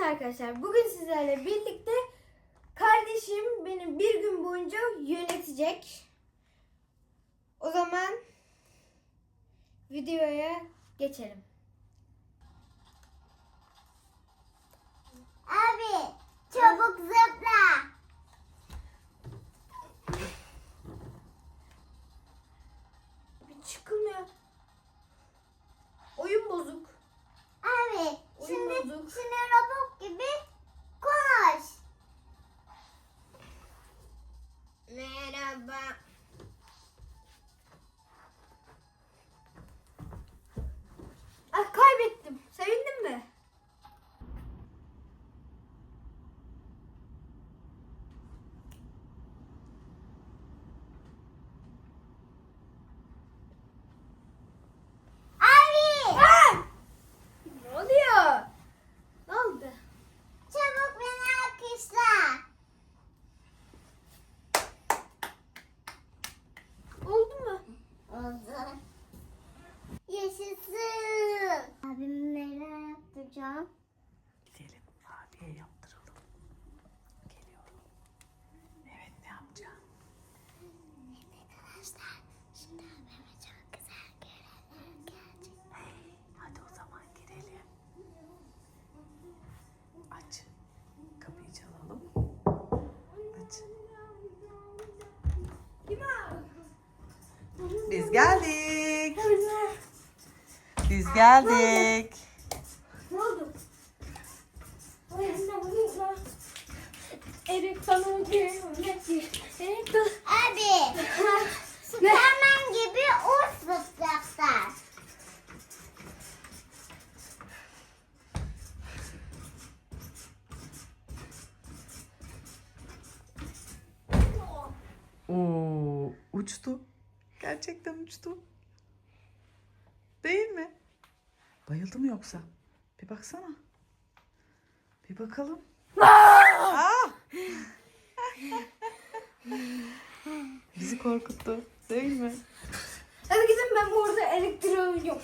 Evet arkadaşlar bugün sizlerle birlikte kardeşim beni bir gün boyunca yönetecek. O zaman videoya geçelim. Abi çabuk zıpla. Yaptıracağım? Gidelim abiye yaptıralım. Geliyorum. Evet ne yapacağım? Arkadaşlar şimdi abime çok güzel görevler gelecek. Hey, hadi o zaman girelim. Aç. Kapıyı çalalım. Aç. Biz geldik. Biz geldik. Erik bana Erik. Abi Superman gibi uç zıplayacaklar. Oo, uçtu. Gerçekten uçtu. Değil mi? Bayıldı mı yoksa? Bir baksana. Bir bakalım. Aa! Bizi korkuttu. Değil mi? Hadi gidin ben burada elektriği yok.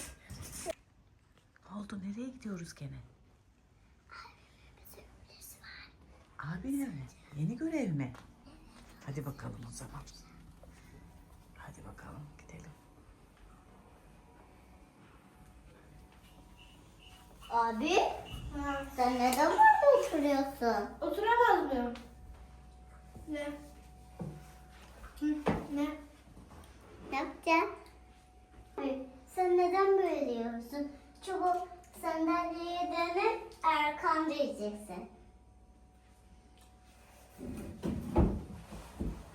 Ne oldu? Nereye gidiyoruz gene? Abine mi? Yeni görev mi? Hadi bakalım o zaman. Hadi bakalım gidelim. Abi sen neden oturuyorsun? Oturamaz mıyım? Ne? Hı, ne? Ne yapacaksın? Sen neden böyle yiyorsun? Çabuk sandalyeye dönüp arkanda yiyeceksin.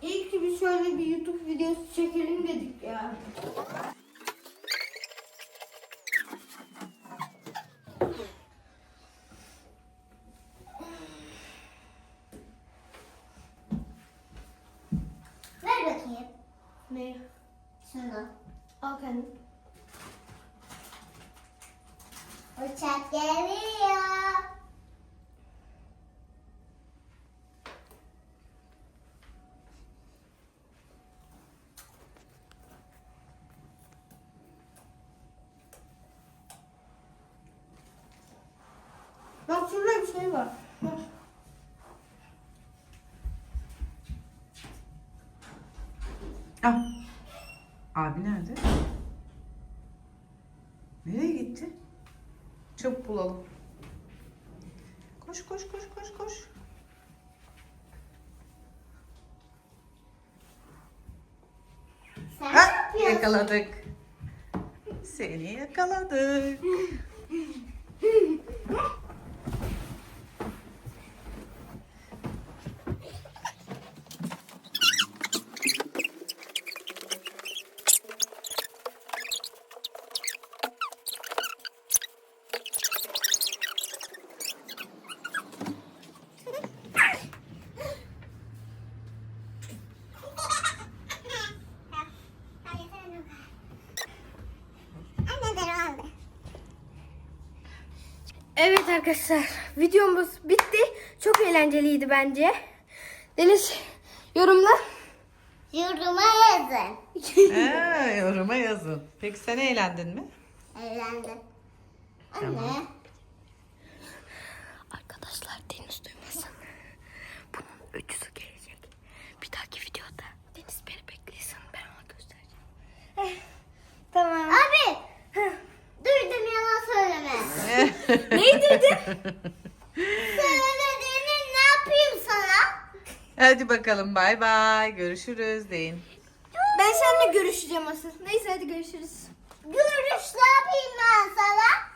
İyi ki bir şöyle bir YouTube videosu çekelim dedik ya. Uçak geliyor. Bak şurada bir şey var. Bak. Ah. Abi nerede? Nereye gitti? Çabuk bulalım. Koş koş koş koş koş. Sen Ha, yakaladık. Seni yakaladık. Anne devam Evet arkadaşlar videomuz bitti. Çok eğlenceliydi bence. Deniz yorumla. Yoruma yazın. Ha, yoruma yazın. Peki sen eğlendin mi? Eğlendim. Anne. Tamam. Söylediğini ne yapayım sana? Hadi bakalım bay bay. Görüşürüz deyin. Ben seninle görüşeceğim asıl. Neyse hadi görüşürüz. Görüş ne yapayım ben sana?